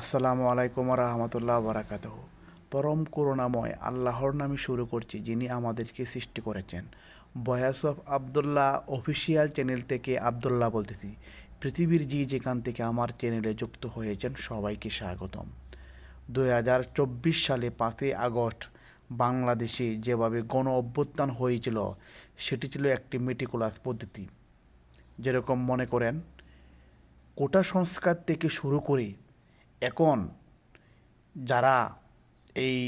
আসসালামু আলাইকুম রহমতুল্লাহ বারাকাত পরম করুণাময় আল্লাহর নামে শুরু করছি যিনি আমাদেরকে সৃষ্টি করেছেন। Voice of Abdullah official channel থেকে আবদুল্লাহ বলতেছি। পৃথিবীর যে যেখান থেকে আমার চ্যানেলে যুক্ত হয়েছেন সবাইকে স্বাগতম। দুই হাজার চব্বিশ সালে পাঁচই আগস্ট বাংলাদেশে যেভাবে গণ অভ্যুত্থান হয়েছিল, সেটি ছিল একটি মেটিকুলাস পদ্ধতি। যেরকম মনে করেন, কোটা সংস্কার থেকে শুরু করে এখন যারা এই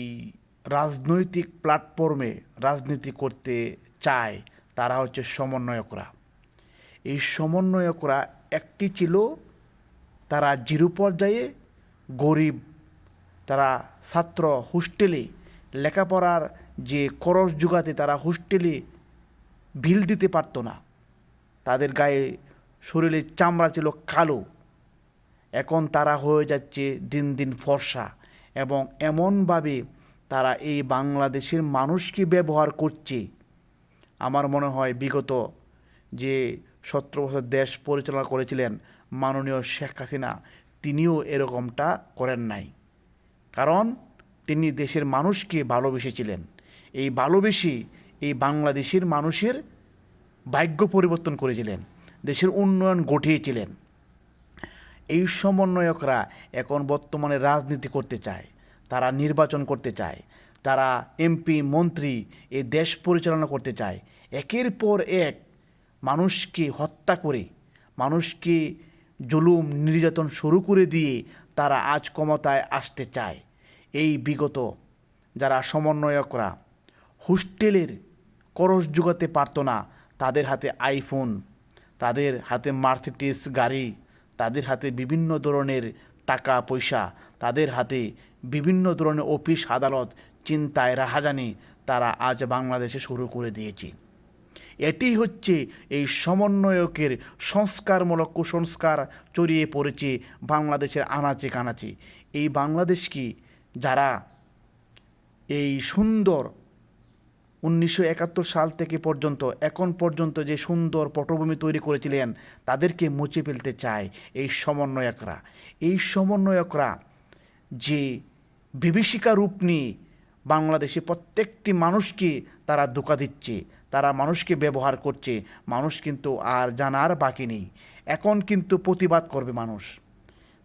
রাজনৈতিক প্ল্যাটফর্মে রাজনীতি করতে চায়, তারা হচ্ছে সমন্বয়করা। এই সমন্বয়করা একটি ছিল, তারা জিরো পর্যায়ে গরিব, তারা ছাত্র হোস্টেলে লেখাপড়ার যে খরচ যোগাতে তারা হোস্টেলে বিল দিতে পারতো না। তাদের গায়ে শরীরের চামড়া ছিল কালো। এখন তারা হয়ে যাচ্ছে দিন দিন ফর্সা এবং এমনভাবে তারা এই বাংলাদেশের মানুষকে ব্যবহার করছে। আমার মনে হয় বিগত যে সতেরো বছর দেশ পরিচালনা করেছিলেন মাননীয় শেখ হাসিনা, তিনিও এরকমটা করেন নাই। কারণ তিনি দেশের মানুষকে ভালোবেসেছিলেন। এই ভালোবেসে এই বাংলাদেশের মানুষের ভাগ্য পরিবর্তন করেছিলেন। দেশের উন্নয়ন ঘটিয়েছিলেন। এই সমন্বয়করা এখন বর্তমানে রাজনীতি করতে চায়, তারা নির্বাচন করতে চায়, তারা এমপি, মন্ত্রী, এ দেশ পরিচালনা করতে চায়। একের পর এক মানুষকে হত্যা করে, মানুষকে জুলুম, নির্যাতন শুরু করে দিয়ে তারা আজ ক্ষমতায় আসতে চায়। এই বিগত যারা সমন্বয়করা, হোস্টেলের করস জোগাতে পারতো না তাদের হাতে আইফোন, তাদের হাতে মার্সিডিস গাড়ি তাদের হাতে বিভিন্ন ধরনের টাকা, পয়সা, তাদের হাতে বিভিন্ন ধরনের অফিস, আদালত, চিন্তায় রাহাজানি তারা আজ বাংলাদেশে শুরু করে দিয়েছে। এটি হচ্ছে এই সমন্বয়কের সংস্কারমূলক কুসংস্কার চড়িয়ে পড়েছে বাংলাদেশের আনাচে কানাচে। এই বাংলাদেশকে যারা এই সুন্দর উনিশশো একাত্তর সাল থেকে পর্যন্ত, এখন পর্যন্ত যে সুন্দর পটভূমি তৈরি করেছিলেন, তাদেরকে মুছে ফেলতে চায় এই সমন্বয়করা। এই সমন্বয়করা যে বিভীষিকা রূপ নিয়ে বাংলাদেশে প্রত্যেকটি মানুষকে তারা ধোকা দিচ্ছে, তারা মানুষকে ব্যবহার করছে, মানুষ কিন্তু আর জানার বাকি নেই। এখন কিন্তু প্রতিবাদ করবে মানুষ।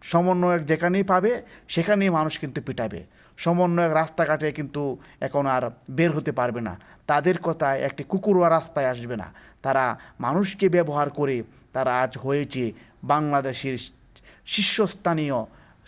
সমন্বয়ক যেখানেই পাবে, সেখানেই মানুষ কিন্তু পিটাবে। সমন্বয়ক রাস্তাঘাটে কিন্তু এখন আর বের হতে পারবে না। তাদের কথায় একটি কুকুরওয়া রাস্তায় আসবে না। তারা মানুষকে ব্যবহার করে তারা আজ হয়েছে বাংলাদেশের শীর্ষস্থানীয়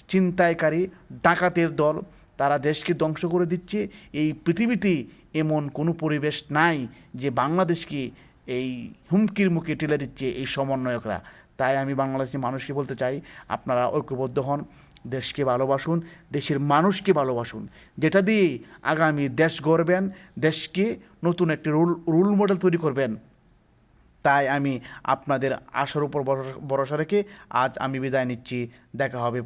চিন্তায়কারী ডাকাতের দল। তারা দেশকে ধ্বংস করে দিচ্ছে। এই পৃথিবীতে এমন কোনো পরিবেশ নাই যে বাংলাদেশকে এই হুমকির মুখে ঠেলে দিচ্ছে এই সমন্বয়করা। তাই আমি বাংলাদেশের মানুষকে বলতে চাই, আপনারা ঐক্যবদ্ধ হন, দেশকে ভালোবাসুন, দেশের মানুষকে ভালোবাসুন। যেটা দিয়ে আগামী দেশ গড়বেন, দেশকে নতুন একটি রুল রুল মডেল তৈরি করবেন। তাই আমি আপনাদের আশার উপর ভরসা- রেখে আজ আমি বিদায় নিচ্ছি। দেখা হবে।